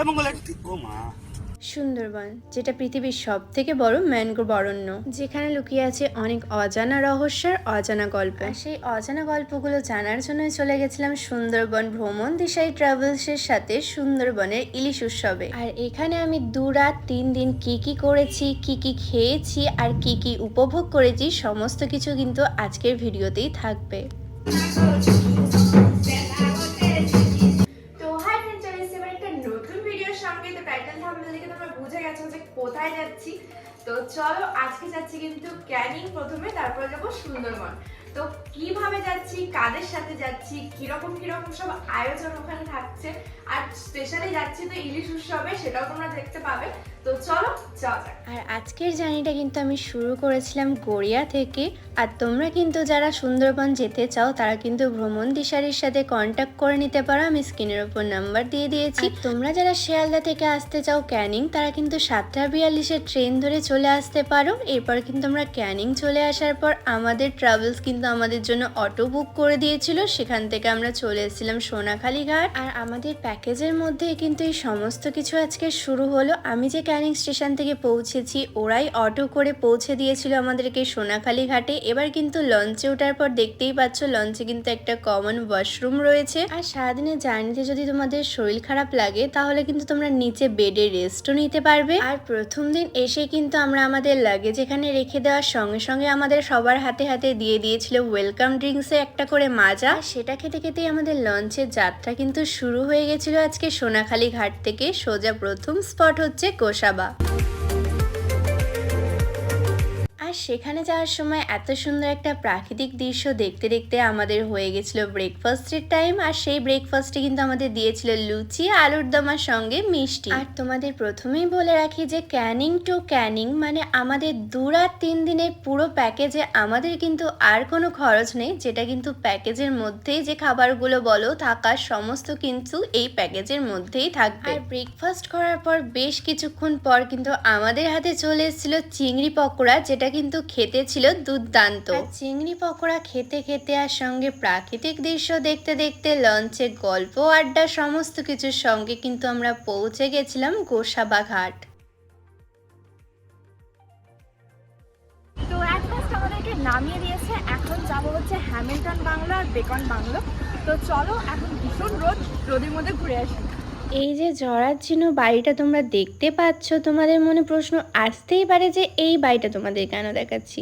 এবং সুন্দরবন, যেটা পৃথিবীর সব থেকে বড় ম্যানগ্রোভ অরণ্য, যেখানে লুকিয়ে আছে অনেক অজানা রহস্যের অজানা গল্প। সেই অজানা গল্পগুলো জানার জন্য চলে গেছিলাম সুন্দরবন ভ্রমণ দিশাই ট্রাভেলসের সাথে সুন্দরবনের ইলিশ উৎসবে। আর এখানে আমি দু রাত তিন দিন কি কি করেছি, কি কি খেয়েছি, আর কি কি উপভোগ করেছি, সমস্ত কিছু কিন্তু আজকের ভিডিওতেই থাকবে। কোথায় যাচ্ছি? তো চলো আজকে যাচ্ছি কিন্তু ক্যানিং প্রথমে তারপর যাব সুন্দরবন। তো কীভাবে যাচ্ছি কাদের সাথে যাচ্ছি কীরকম কীরকম সব আয়োজন ওখানে থাকছে আর স্পেশালি যাচ্ছি তো ইলিশ উৎসবে সেটাও তোমরা দেখতে পাবে। তো চলো যাওয়া যাক। আর আজকের জার্নিটা কিন্তু আমি শুরু করেছিলাম গড়িয়া থেকে আর তোমরা কিন্তু যারা সুন্দরবন যেতে চাও তারা কিন্তু ভ্রমণ দিশারির সাথে কন্ট্যাক্ট করে নিতে পারো। আমি স্ক্রিনের ওপর নাম্বার দিয়ে দিয়েছি। তোমরা যারা শিয়ালদা থেকে আসতে চাও ক্যানিং তারা কিন্তু সাতটা বিয়াল্লিশের ট্রেন ধরে চলে আসতে পারো। এরপর কিন্তু আমরা ক্যানিং চলে আসার পর আমাদের ট্রাভেলস কিন্তু আমাদের জন্য অটো বুক করে দিয়েছিল। সেখান থেকে আমরা চলে এসেছিলাম সোনাখালী ঘাট। আর আমাদের প্যাকেজের মধ্যে কিন্তু এই সমস্ত কিছু আজকে শুরু হলো। আমি যে ক্যানিং স্টেশন থেকে পৌঁছেছি, ওরাই অটো করে পৌঁছে দিয়েছিল আমাদেরকে সোনাখালী ঘাটে। এবার কিন্তু লঞ্চে ওঠার পর দেখতেই পাচ্ছ, লঞ্চে কিন্তু একটা কমন ওয়াশরুম রয়েছে। আর সারাদিনের জার্নিতে যদি তোমাদের শরীর খারাপ লাগে, তাহলে কিন্তু তোমরা নিচে বেডে রেস্টও নিতে পারবে। আর প্রথম দিন এসে কিন্তু আমরা আমাদের লাগেজ এখানে রেখে দেওয়ার সঙ্গে সঙ্গে আমাদের সবার হাতে হাতে দিয়ে দিয়েছিল ওয়েলকাম ড্রিঙ্কসে একটা করে মাজা। সেটা খেতে খেতেই আমাদের লঞ্চের যাত্রা কিন্তু শুরু হয়ে গেছিল আজকে সোনাখালী ঘাট থেকে। সোজা প্রথম স্পট হচ্ছে গোসাবা আর সেখানে যাওয়ার সময় এত সুন্দর একটা প্রাকৃতিক দৃশ্য দেখতে দেখতে আমাদের হয়ে গেছিল ব্রেকফাস্টের টাইম আর সেই ব্রেকফাস্টে কিন্তু আমাদের দিয়েছিল লুচি, আলুর দমার সঙ্গে মিষ্টি। আর তোমাদের প্রথমেই বলে রাখি যে ক্যানিং টু ক্যানিং মানে আমাদের দু রাত তিন দিনের পুরো প্যাকেজে আমাদের কিন্তু আর কোনো খরচ নেই, যেটা কিন্তু প্যাকেজের মধ্যেই যে খাবারগুলো বলো, থাকার সমস্ত কিন্তু এই প্যাকেজের মধ্যেই থাকবে। আর ব্রেকফাস্ট করার পর বেশ কিছুক্ষণ পর কিন্তু আমাদের হাতে চলে এসেছিল চিংড়ি পকোড়া, যেটা কিন্তু খেতে ছিল দুর্দান্ত। চিংড়ি পকোড়া খেতে খেতে আর সঙ্গে প্রাকৃতিক দৃশ্য দেখতে দেখতে লঞ্চে গল্প আড্ডা সমস্ত কিছুর সঙ্গে কিন্তু আমরা পৌঁছে গেছিলাম গোসাবা ঘাট আমাদেরকে নামিয়ে দিয়েছে। এখন যাব হচ্ছে হ্যামিল্টন বাংলো আর বেকন বাংলো। তো চলো এখন ভীষণ রোদ রোদের মধ্যে ঘুরে আসি। এই যে জরাচ্ছিন্ন বাড়িটা তোমরা দেখতে পাচ্ছ, তোমাদের মনে প্রশ্ন আসতেই পারে যে এই বাড়িটা তোমাদের কেন দেখাচ্ছি?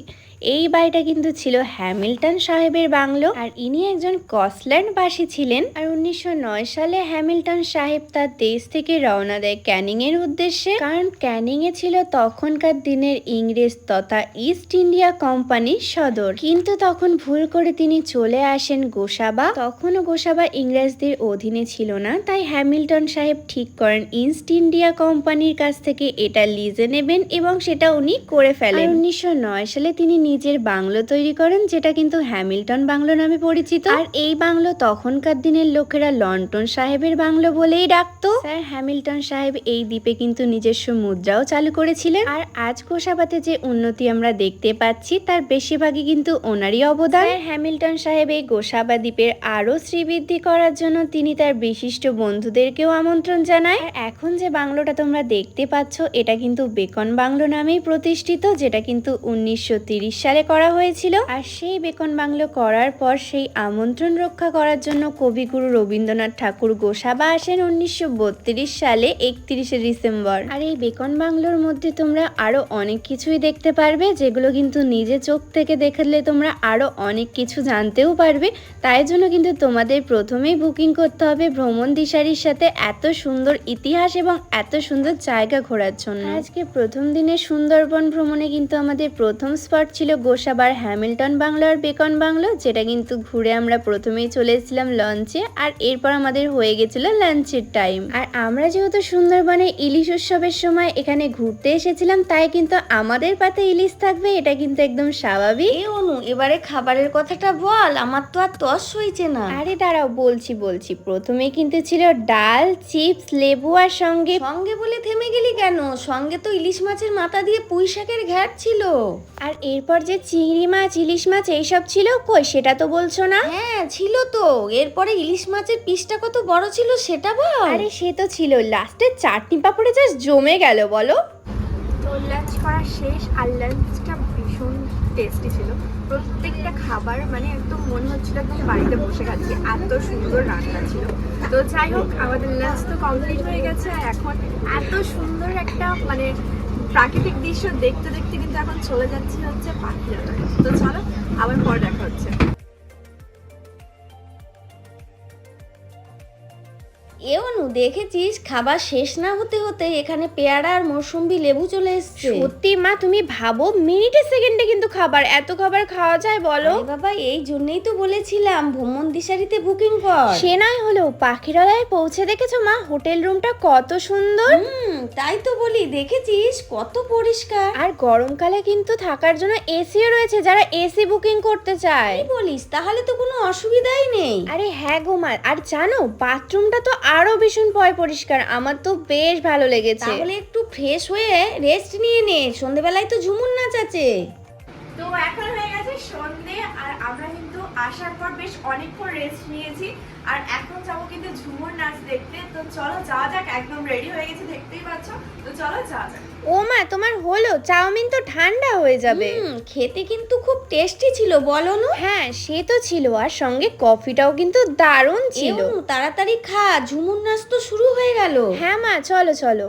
এই বাড়িটা কিন্তু ছিল হ্যামিল্টন সাহেবের বাংলো আর ইনি একজন কসল্যান্ড বাসী ছিলেন আর উনিশশো নয় সালে হ্যামিল্টন সাহেব তার দেশ থেকে রওনা দেয় ক্যানিং এর উদ্দেশ্যে। কারণ ক্যানিং এ ছিল তখনকার দিনের ইংরেজ তথা ইস্ট ইন্ডিয়া কোম্পানির সদর। কিন্তু তখন ভুল করে তিনি চলে আসেন গোসাবা। তখনও গোসাবা ইংরেজদের অধীনে ছিল না, তাই হ্যামিল্টন সাহেব ঠিক করেন ইস্ট ইন্ডিয়া কোম্পানির কাছ থেকে এটা লিজে নেবেন এবং সেটা উনি করে ফেলেন। উনিশশো নয় সালে তিনি নিজের বাংলো তৈরি করেন যেটা কিন্তু হ্যামিল্টন বাংলো নামে পরিচিত। আর এই বাংলো তখনকার দিনের লোকেরা লন্টন সাহেবের বাংলো বলেই ডাকতো। স্যার হ্যামিল্টন সাহেব এই দ্বীপে কিন্তু নিজস্ব মুদ্রাও চালু করেছিলেন। আর আজ গোসাবাতে যে উন্নতি আমরা দেখতে পাচ্ছি তার বেশিরভাগই কিন্তু ওনারই অবদান। স্যার হ্যামিল্টন সাহেব এই গোসাবা দ্বীপের আরও শ্রীবৃদ্ধি করার জন্য তিনি তার বিশিষ্ট বন্ধুদেরকেও আমন্ত্রণ আর এখন যে বাংলোটা তোমরা দেখতে পাচ্ছ, এটা কিন্তু বেকন বাংলো নামেই প্রতিষ্ঠিত, যেটা কিন্তু উনিশশো সালে করা হয়েছিল। আর সেই বেকন বাংলো করার পর সেই আমন্ত্রণ রক্ষা করার জন্য কবিগুরু রবীন্দ্রনাথ ঠাকুর গোসাবা আসেন উনিশশো সালে, একত্রিশে ডিসেম্বর। আর এই বেকন বাংলোর মধ্যে তোমরা আরও অনেক কিছুই দেখতে পারবে, যেগুলো কিন্তু নিজে চোখ থেকে দেখলে তোমরা আরও অনেক কিছু জানতেও পারবে। তাই জন্য কিন্তু তোমাদের প্রথমেই বুকিং করতে হবে ভ্রমণ দিশারির সাথে, এত সুন্দর ইতিহাস এবং এত সুন্দর জায়গা ঘোরার জন্য। আজকে প্রথম দিনে সুন্দরবন ভ্রমণে কিন্তু আমাদের প্রথম স্পট ছিল গোসাবার হ্যামিল্টন বাংলো আর বেকন বাংলো যেটা কিন্তু ঘুরে আমরা প্রথমেই চলে এসেছিলাম লঞ্চে আর এরপর আমাদের হয়ে গেছিল লাঞ্চের টাইম আর আমরা যেহেতু সুন্দরবনে ইলিশ উৎসবের সময় এখানে ঘুরতে এসেছিলাম তাই কিন্তু আমাদের পাতে ইলিশ থাকবে এটা কিন্তু একদম স্বাভাবিক। এ অনু এবারে খাবারের কথাটা বল আমার তো আর তস হইছে না। আরে দাঁড়াও বলছি বলছি। প্রথমে কিন্তু ছিল ডাল চিপস লেবু আর সঙ্গে সঙ্গে বলে থেমে গেলি কেন? সঙ্গে তো ইলিশ মাছের মাথা দিয়ে পুঁই শাকের ঘ্যাট ছিল। আর এরপর যে চিংড়ি মাছ ইলিশ মাছ এইসব ছিল কই? সেটা তো বলছো না? হ্যাঁ ছিল তো। এরপরে ইলিশ মাছের পিসটা কত বড় ছিল সেটা বল। আরে সে তো ছিল। লাস্টে চাটনি পাপড়ে জাস্ট জমে গেল বলো। তো লাঞ্চ করা শেষ আর ভীষণ টেস্টি ছিল। প্রত্যেকটা খাবার মানে একদম মনে হচ্ছিল একদম বাড়িতে বসে খাচ্ছি। এত সুন্দর রান্না ছিল। তো যাই হোক, আমাদের লাঞ্চ তো কমপ্লিট হয়ে গেছে। এখন এত সুন্দর একটা মানে প্রাকৃতিক দৃশ্য দেখতে দেখতে কিন্তু এখন চলে যাচ্ছে হচ্ছে পাখিরালয় তো চলো, আবার পর দেখা হচ্ছে। দেখেছিস? খাবার শেষ না হতে হতে এখানে পেয়ারা আর মৌসুম্বি লেবু চলে এসছে। সত্যি মা তুমি ভাবো মিনিটে সেকেন্ডে কিন্তু খাবার। এত খাবার খাওয়া যায় বলো? বাবা এই জন্যই তো বলেছিলাম ভ্রমণ দিশারিতে বুকিং কর। সে নয় হলো পাখিরালয়ে পৌঁছে দেখেছ মা হোটেল রুমটা কত সুন্দর। হুম তাই তো বলি দেখেছিস? কত পরিষ্কার। আর গরমকালে কিন্তু থাকার জন্য এসিও রয়েছে যারা এসি বুকিং করতে চায়। বলিস? তাহলে তো কোনো অসুবিধাই নেই। আরে হ্যাঁ গো মা আর জানো বাথরুমটা তো আরও ভীষণ ভয় পরিষ্কার। আমার তো বেশ ভালো লেগেছে। তাহলে একটু ফ্রেশ হয়ে রেস্ট নিয়ে নে। সন্ধেবেলায় তো ঝুমুর নাচ আছে। তো এখন হয়ে গেছে সন্ধে আর আমরা কিন্তু আসার পর বেশ অনেকক্ষণ রেস্ট নিয়েছি। আর এখন যাব কিন্তু ঝুমুর নাচ দেখতে। তো চলো যাওয়া যাক একদম রেডি হয়ে গেছে দেখতেই পাচ্ছ। তো চলো যাওয়া যাক। ও মা তোমার হলো? চাউমিন তো ঠান্ডা হয়ে যাবে। হুম, খেতে কিন্তু খুব টেস্টি ছিল বলো না? হ্যাঁ সে তো ছিল আর সঙ্গে কফিটাও কিন্তু দারুণ ছিল। তাড়াতাড়ি খা ঝুমুর নাচ তো শুরু হয়ে গেল। হ্যাঁ মা চলো চলো।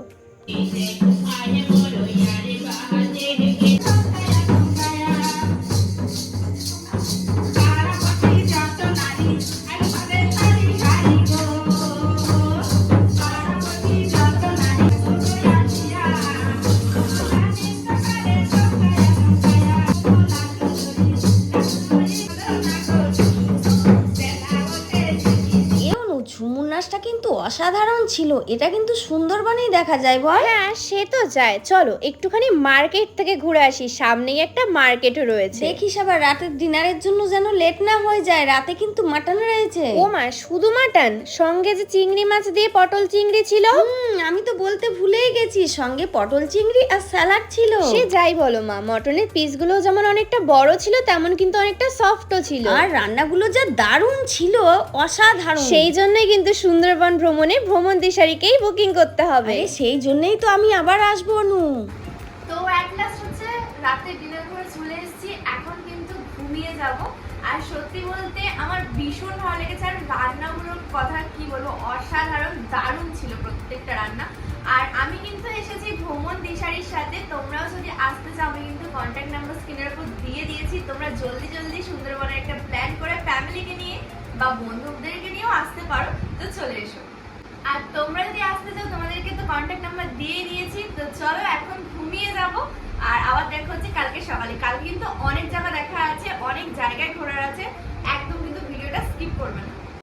নাচটা কিন্তু অসাধারণ ছিল। এটা কিন্তু সুন্দরবনেই দেখা যায় বল। হ্যাঁ সে তো যায়। চলো একটুখানি মার্কেট থেকে ঘুরে আসি। সামনেই একটা মার্কেটও রয়েছে। দেখিস আবার রাতের ডিনারের জন্য যেন লেট না হয়ে যায়। রাতে কিন্তু মাটন রয়েছে। ও মা শুধু মাটন? সঙ্গে যে চিংড়ি মাছ দিয়ে পটল চিংড়ি ছিল? হুম, আমি তো বলতে ভুলেই গেছি। সঙ্গে পটল চিংড়ি আর স্যালাড ছিল। সে যাই বলো মা মটনের পিসগুলো যেমন অনেকটা বড় ছিল তেমন কিন্তু অনেকটা সফটও ছিল। আর রান্নাগুলো যা দারুণ ছিল অসাধারণ। সেই জন্যই কিন্তু সুন্দরবন ভ্রমণে ভ্রমণ দিশারিকেই বুকিং করতে হবে। সেই জন্যই তো আমি আবার আসব নু তো অ্যাট লাস্ট হচ্ছে রাতে ডিনার করে চলে এসেছি এখন কিন্তু ঘুমিয়ে যাব। আর সত্যি বলতে আমার ভীষণ ভালো লেগেছে আর রান্নাগুলোর কথা কি বলব অসাধারণ দারুণ ছিল প্রত্যেকটা রান্না। আর আমি কিন্তু এসেছি ভ্রমণ দিশারির সাথে তোমরাও যদি আসতে চাও আমি কিন্তু কন্ট্যাক্ট নাম্বার স্ক্রিনের উপর দিয়ে দিয়েছি। তোমরা জলদি জলদি সুন্দরবনের একটা প্ল্যান করে ফ্যামিলিকে নিয়ে বা বন্ধুদেরকে নিয়েও আসতে পারো। তো চলে এসো। আর তোমরা যদি আসতে চাও, তোমাদেরকে তো কন্ট্যাক্ট নাম্বার দিয়ে দিয়েছি। তো চলো, এখন ঘুমিয়ে যাব। আর আবার দেখা হচ্ছে কালকে সকালে। কাল কিন্তু অনেক জায়গা দেখা আছে, অনেক জায়গায় ঘোরার আছে। একদম কিন্তু ভিডিওটা স্কিপ করবে না।